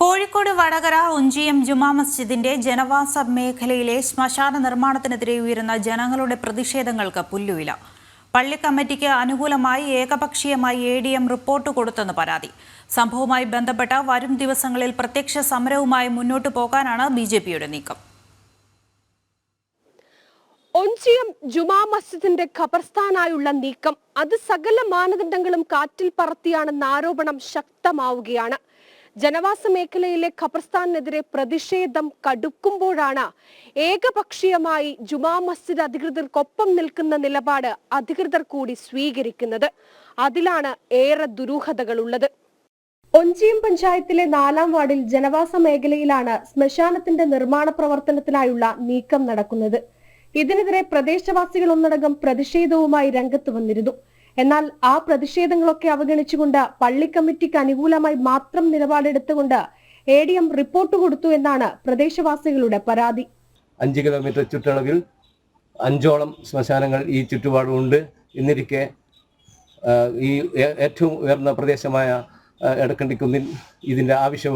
കോഴിക്കോട് വടകര ഒഞ്ചിയം ജുമാ മസ്ജിദിന്റെ ജനവാസ മേഖലയിലെ ശ്മശാന നിർമ്മാണത്തിനെതിരെ ഉയരുന്ന ജനങ്ങളുടെ പ്രതിഷേധങ്ങൾക്ക് പുല്ലുവില. പള്ളി കമ്മിറ്റിക്ക് അനുകൂലമായി ഏകപക്ഷീയമായി എ ഡി എം റിപ്പോർട്ട് കൊടുത്തെന്ന് പരാതി. സംഭവവുമായി ബന്ധപ്പെട്ട വരും ദിവസങ്ങളിൽ പ്രത്യക്ഷ സമരവുമായി മുന്നോട്ടു പോകാനാണ് ബി ജെ പിയുടെ നീക്കം. ഒഞ്ചിയം ജുമാ മസ്ജിദിന്റെ ഖബർസ്ഥാനായുള്ള നീക്കം അത് സകല മാനദണ്ഡങ്ങളും കാറ്റിൽ പറത്തിയാണെന്ന ആരോപണം ശക്തമാവുകയാണ്. ജനവാസ മേഖലയിലെ ഖബർസ്ഥാനെതിരെ പ്രതിഷേധം കടുക്കുമ്പോഴാണ് ഏകപക്ഷീയമായി ജുമാ മസ്ജിദ് അധികൃതർക്കൊപ്പം നിൽക്കുന്ന നിലപാട് അധികൃതർ കൂടി സ്വീകരിക്കുന്നത്. അതിലാണ് ഏറെ ദുരൂഹതകൾ ഉള്ളത് ഒഞ്ചിയം പഞ്ചായത്തിലെ നാലാം വാർഡിൽ ജനവാസ മേഖലയിലാണ് ശ്മശാനത്തിന്റെ നിർമ്മാണ പ്രവർത്തനത്തിനായുള്ള നീക്കം നടക്കുന്നത്. ഇതിനെതിരെ പ്രദേശവാസികൾ ഒന്നടങ്കം പ്രതിഷേധവുമായി രംഗത്ത് വന്നിരുന്നു. എന്നാൽ ആ പ്രതിഷേധങ്ങളൊക്കെ അവഗണിച്ചുകൊണ്ട് പള്ളി കമ്മിറ്റിക്ക് അനുകൂലമായി മാത്രം നിലപാടെടുത്തുകൊണ്ട് എ ഡി എം റിപ്പോർട്ട് കൊടുത്തു എന്നാണ് പ്രദേശവാസികളുടെ പരാതി. അഞ്ച് കിലോമീറ്റർ ചുറ്റളവിൽ അഞ്ചോളം ശ്മശാനങ്ങൾ ഈ ചുറ്റുപാടുമുണ്ട്. എന്നിരിക്കെ ഈ ഏറ്റവും ഉയർന്ന പ്രദേശമായ എടക്കണ്ടിക്കുന്നിൽ ഇതിന്റെ ആവശ്യം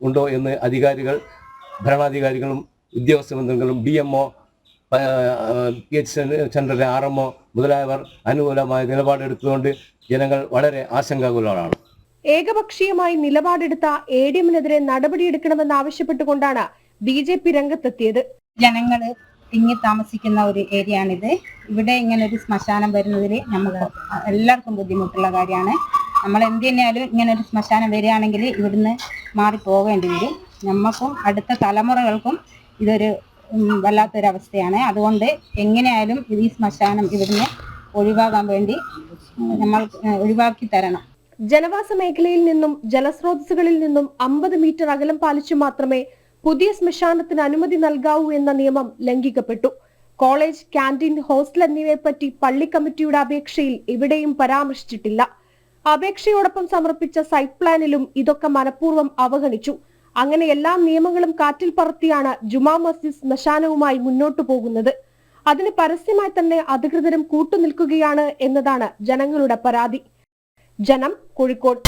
ഉണ്ടോ എന്ന് അധികാരികൾ ഭരണാധികാരികളും ഉദ്യോഗസ്ഥ ബന്ധങ്ങളും D M O P H Chandran R M O മുതലായവർ അനുകൂലമായ നിലപാടെടുത്തുകൊണ്ട് ജനങ്ങൾ വളരെ ആശങ്കാകുലരാണ്. ഏകപക്ഷീയമായി നിലപാടെടുത്ത എ ഡി എമ്മിനെതിരെ നടപടിയെടുക്കണമെന്ന് ആവശ്യപ്പെട്ടുകൊണ്ടാണ് ബി ജെ പി രംഗത്തെത്തിയത്. ജനങ്ങൾ തിങ്ങി താമസിക്കുന്ന ഒരു ഏരിയ ആണിത് ഇവിടെ ഇങ്ങനെ ഒരു ശ്മശാനം വരുന്നതിൽ നമുക്ക് എല്ലാവർക്കും ബുദ്ധിമുട്ടുള്ള കാര്യമാണ്. നമ്മൾ എന്ത് തന്നെയാലും ഇങ്ങനെ ഒരു ശ്മശാനം വരികയാണെങ്കിൽ ഇവിടുന്ന് മാറി പോകേണ്ടി വരും. നമുക്കും അടുത്ത തലമുറകൾക്കും ഇതൊരു വല്ലാത്തൊരവസ്ഥയാണ്. അതുകൊണ്ട് എങ്ങനെയായാലും ഈ ശ്മശാനം ഇവിടുന്ന് ഒഴിവാകാൻ വേണ്ടി നമ്മൾ ഒഴിവാക്കി തരണം. ജനവാസ മേഖലയിൽ നിന്നും ജലസ്രോതസ്സുകളിൽ നിന്നും അമ്പത് മീറ്റർ അകലം പാലിച്ചു മാത്രമേ പുതിയ ശ്മശാനത്തിന് അനുമതി നൽകാവൂ എന്ന നിയമം ലംഘിക്കപ്പെട്ടു. കോളേജ് ക്യാന്റീൻ ഹോസ്റ്റൽ എന്നിവയെപ്പറ്റി പള്ളി കമ്മിറ്റിയുടെ അപേക്ഷയിൽ എവിടെയും പരാമർശിച്ചിട്ടില്ല. അപേക്ഷയോടൊപ്പം സമർപ്പിച്ച സൈറ്റ് പ്ലാനിലും ഇതൊക്കെ മനഃപൂർവം അവഗണിച്ചു. അങ്ങനെ എല്ലാ നിയമങ്ങളും കാറ്റിൽ പറത്തിയാണ് ജുമാ മസ്ജിദ് ശ്മശാനവുമായി മുന്നോട്ടു പോകുന്നത്. അതിന് പരസ്യമായി തന്നെ അധികൃതരും കൂട്ടുനിൽക്കുകയാണ് എന്നതാണ് ജനങ്ങളുടെ പരാതി. ജനം കോഴിക്കോട്.